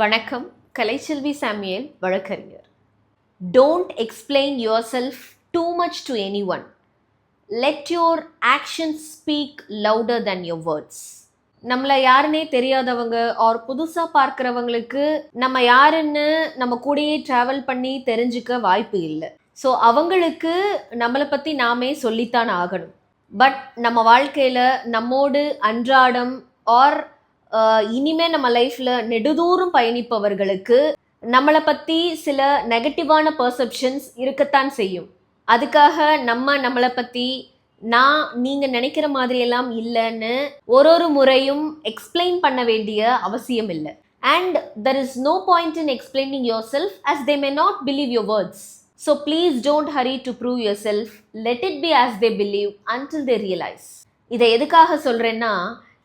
வணக்கம். கலைச்செல்வி சாமியல் வழக்கறிஞர். Don't explain yourself too much to anyone let your action speak louder than your words நம்மளை யாருன்னே தெரியாதவங்க ஆர் புதுசாக பார்க்குறவங்களுக்கு நம்ம யாருன்னு நம்ம கூடயே ட்ராவல் பண்ணி தெரிஞ்சுக்க வாய்ப்பு இல்லை. ஸோ அவங்களுக்கு நம்மளை பற்றி நாமே சொல்லித்தான் ஆகணும். பட் நம்ம வாழ்க்கையில் நம்மோடு அன்றாடம் ஆர் இனிமே நம்ம லைஃப்பில் நெடுதூரம் பயணிப்பவர்களுக்கு நம்மளை பற்றி சில நெகட்டிவான பர்செப்ஷன்ஸ் இருக்கத்தான் செய்யும். அதுக்காக நம்ம நம்மளை பற்றி நான் நீங்கள் நினைக்கிற மாதிரியெல்லாம் இல்லைன்னு ஒரு ஒரு முறையும் எக்ஸ்பிளைன் பண்ண வேண்டிய அவசியம் இல்லை. And there is no point in explaining yourself as they may not believe your words so please don't hurry to prove yourself let it be as they believe until they realise இதை எதுக்காக சொல்கிறேன்னா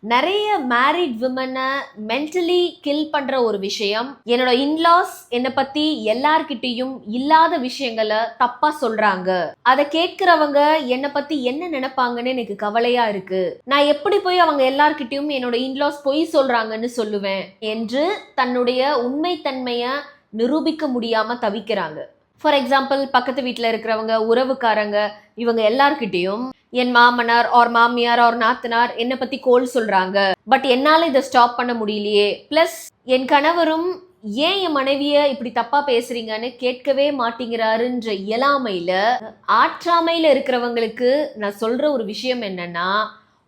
நிறைய married விமனை mentally kill பண்ணுற ஒரு விஷயம். என்னோட in-laws என்னை பற்றி எல்லார்கிட்டேயும் இல்லாத விஷயங்களை தப்பாக சொல்கிறாங்க அதை கேட்குறவங்க என்னை பற்றி என்ன நினைப்பாங்கன்னு எனக்கு கவலையாக இருக்கு. நான் எப்படி போய் அவங்க எல்லார்கிட்டயும் என்னோட இன்லாஸ் பொய் சொல்கிறாங்கன்னு சொல்லுவேன் என்று தன்னுடைய உண்மைத்தன்மையை நிரூபிக்க முடியாமல் தவிக்கிறாங்க. ஃபார் எக்ஸாம்பிள் பக்கத்து வீட்டில் இருக்கிறவங்க உறவுக்காரங்க இவங்க எல்லார்கிட்டேயும் என் மாமனார் ஆர் மாமியார் ஆர் நாத்தனார் என்னை பற்றி கோல் சொல்கிறாங்க பட் என்னால் இதை ஸ்டாப் பண்ண முடியலையே. ப்ளஸ் என் கணவரும் ஏன் என் மனைவியை இப்படி தப்பாக பேசுறீங்கன்னு கேட்கவே மாட்டேங்கிறாருன்ற இயலாமையில் ஆற்றாமையில் இருக்கிறவங்களுக்கு நான் சொல்கிற ஒரு விஷயம் என்னன்னா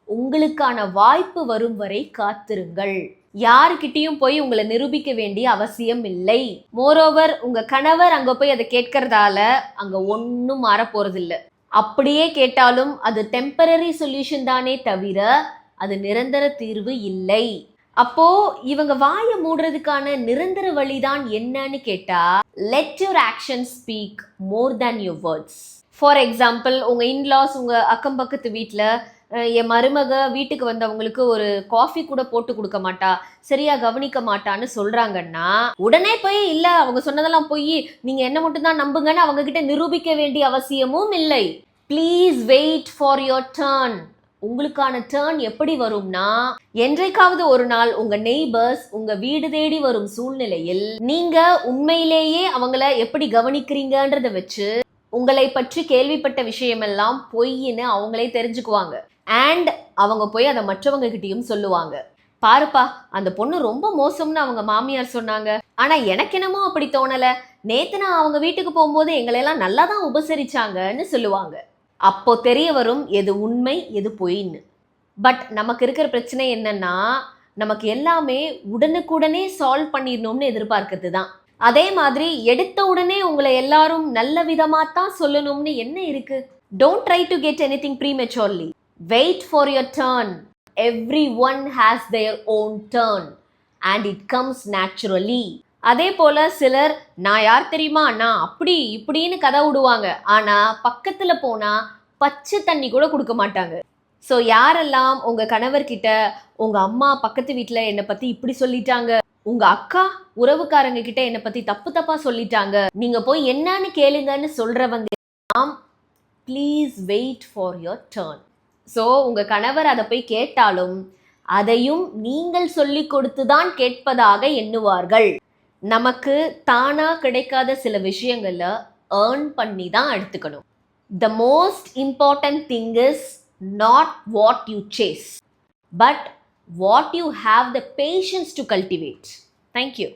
உங்களுக்கான வாய்ப்பு வரும் வரை காத்திருங்கள். யாருக்கிட்டேயும் போய் உங்களை நிரூபிக்க வேண்டிய அவசியம் இல்லை. மோரோவர் உங்க கணவர் அங்க போய் அதை கேட்கறதால அங்க ஒன்றும் மாற போறதில்லை அப்படியே கேட்டாலும் அது டெம்பரரி சொல்யூஷன் தானே தவிர அது நிரந்தர தீர்வு இல்லை. அப்போ இவங்க வாயை மூடுறதுக்கான நிரந்தர வழிதான் என்னன்னு கேட்டா let your action speak more than your words for example உங்க இன்லாஸ் உங்க அக்கம் பக்கத்து வீட்டில் என் மருமக வீட்டுக்கு வந்தவங்களுக்கு ஒரு காஃபி கூட போட்டு கொடுக்க மாட்டா சரியா கவனிக்க மாட்டான்னு சொல்றாங்கன்னா உடனே போய் இல்ல அவங்க சொன்னதெல்லாம் போய் நீங்க என்ன மட்டும் தான் நம்புங்கன்னு அவங்க கிட்ட நிரூபிக்க வேண்டிய அவசியமும் இல்லை. Please wait for your turn உங்களுக்கான டேர்ன் எப்படி வரும்னா என்றைக்காவது ஒரு நாள் உங்க நெய்பர்ஸ் உங்க வீடு தேடி வரும் சூழ்நிலையில் நீங்க உண்மையிலேயே அவங்கள எப்படி கவனிக்கிறீங்கன்றத வச்சு உங்களை பற்றி கேள்விப்பட்ட விஷயமெல்லாம் பொய்ன்னு அவங்களே தெரிஞ்சுக்குவாங்க. அண்ட் அவங்க போய் அதை மற்றவங்க கிட்டயும் சொல்லுவாங்க. பாருப்பா அந்த பொண்ணு ரொம்ப மோசம்னு அவங்க மாமியார் சொன்னாங்க. ஆனா எனக்கு என்னமோ அப்படி தோணல. நேத்து நான் அவங்க வீட்டுக்கு போகும்போது எங்களையெல்லாம் நல்லா தான் உபசரிச்சாங்கன்னு சொல்லுவாங்க. அப்போ தெரிய வரும் எது உண்மை எது பொய்ன்னு. பட் நமக்கு இருக்கிற பிரச்சனை என்னன்னா நமக்கு எல்லாமே உடனுக்குடனே சால்வ் பண்ணிடணும்னு எதிர்பார்க்கறது தான். அதே மாதிரி எடுத்த உடனே உங்களை எல்லாரும் நல்ல விதமாக தான் சொல்லணும்னு என்ன இருக்கு? Don't try to get anything prematurely wait for your turn everyone has their own turn and it comes naturally அதே போல சிலர் நான் யார் தெரியுமா நான் அப்படி இப்படின்னு கதை விடுவாங்க. ஆனால் பக்கத்தில் போனால் பச்சை தண்ணி கூட கொடுக்க மாட்டாங்க. ஸோ யாரெல்லாம் உங்கள் கணவர்கிட்ட உங்க அம்மா பக்கத்து வீட்டில் என்னை பற்றி இப்படி சொல்லிட்டாங்க உங்க அக்கா உறவுக்காரங்க கிட்ட என்னை பத்தி தப்பு தப்பா சொல்லிட்டாங்க. நீங்க போய் என்னன்னு கேளுங்கன்னு சொல்றவங்க. Please wait for your turn so உங்க கணவர் அதை போய் கேட்டாலும் அதையும் நீங்கள் சொல்லி கொடுத்து தான் கேட்பதாக எண்ணுவார்கள். நமக்கு தானா கிடைக்காத சில விஷயங்களை ஏர்ன் பண்ணி தான் எடுத்துக்கணும். The most important thing is not what you says but what you have the patience to cultivate. Thank you.